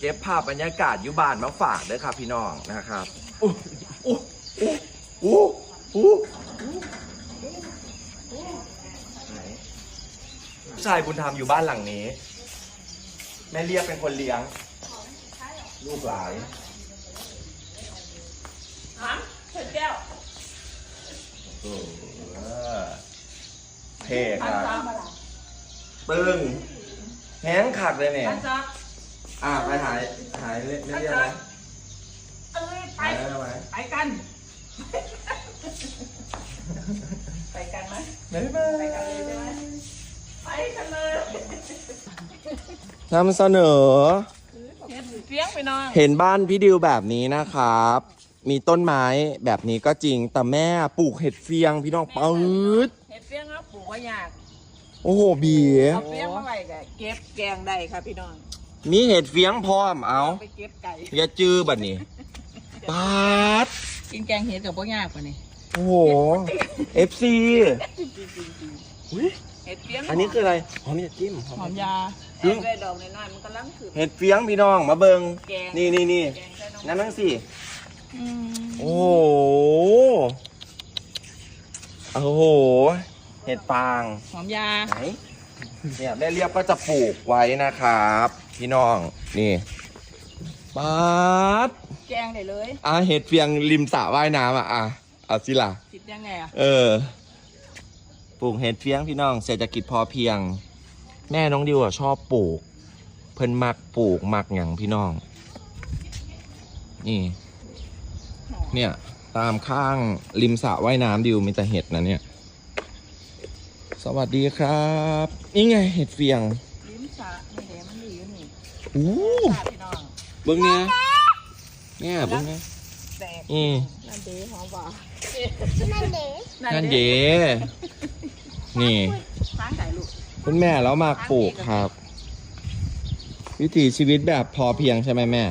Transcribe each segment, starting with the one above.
เก็บภาพบรรยากาศยู่บ้านมาฝากเด้อครับพี่น้องนะครับอู้อู้อู้อู้อู้ไหนผู้ชายบุญธรรมอยู่บ้านหลังนี้ แม่เรียกเป็นคนเลี้ยง ลูกหลายฮะเผ็ดแก้วเออเท่ครับซักมาตึงแห้งขักเลยเนี่ย อันซักอะไปหายหายเรียกเรียกไหมเอ้ยไปหายได้ไหมไปกัน ไปกันไหมบ๊ายบาไปกันเลยใช่ไหมไปกันเลยนำเสนอเห็ดเฟี้ยงไปน้องเห็นบ้านพี่ดิวแบบนี้นะครับ มีต้นไม้แบบนี้ก็จริง แต่แม่ปลูกเห็ดเฟียงพี่น้องปื๊ดเห็ดเฟี้ยงครับปลูกไว่ายาก โอ้โหบีเอาเฟี้ยงมาไว้แกเก็บแกงได้ครับพี่น้อง มีเห็ดเฟียงพร้อมเอาไปเก็บไก่อย่าจื้อบัดนี้ปาดกินแกงเห็ดกับพวกยากกว่านี่โอ้โห FC อุ๊ยเห็ดเฟี้ยงอันนี้คืออะไรหอมอย่าจิ้มหอมยาจริงเอาได้ดอกน้อยๆมันกำลังคือเห็ดเฟียงพี่น้องมาเบิงแกงนี่นี่นี่แกงใส่น้องนั่นนั่งสิอืมโอ้โหโอ้โห เห็ดฟาง หอมยาไหน เนี่ยแม่เรียบก็จะปลูกไว้นะครับ พี่น้องนี่ป๊าดแกงได้เลยอะเห็ดเฟียงริมสระว่ายน้ำอะอะเอาสิล่ะคิดยังไงอะเออปลูกเห็ดเฟียงพี่น้องเศรษฐกิจพอเพียง แม่น้องดิวอะชอบปลูก เพิ่นมักปลูกมักอย่างพี่น้อง นี่ เนี่ย ตามข้างริมสระว่ายน้ำดิวมีแต่เห็ดนะเนี่ย สวัสดีครับ นี่ไงเห็ดเฟียงลิ้มสะนี่เดี๋ยวมันดีอยู่นี่อู้สะพี่น้องเบิ้งเนี่ยเนี่ยเบิ้งเนี่ยแตกอืมนั่นเด้หอมหวานนั่นเด้นี่ฟ้างไก่ลูกคุณแม่แล้วมาปลูกครับ วิถีชีวิตแบบพอเพียงใช่ไหมแม่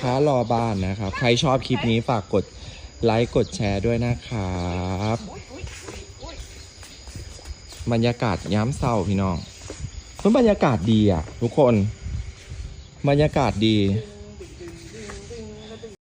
ค้ารอบ้านนะครับ ใครชอบคลิปนี้ฝากกด ไลค์กดแชร์ด้วยนะครับบรรยากาศย้ำเศร้าพี่น้องมันบรรยากาศดีอะ ทุกคน บรรยากาศดี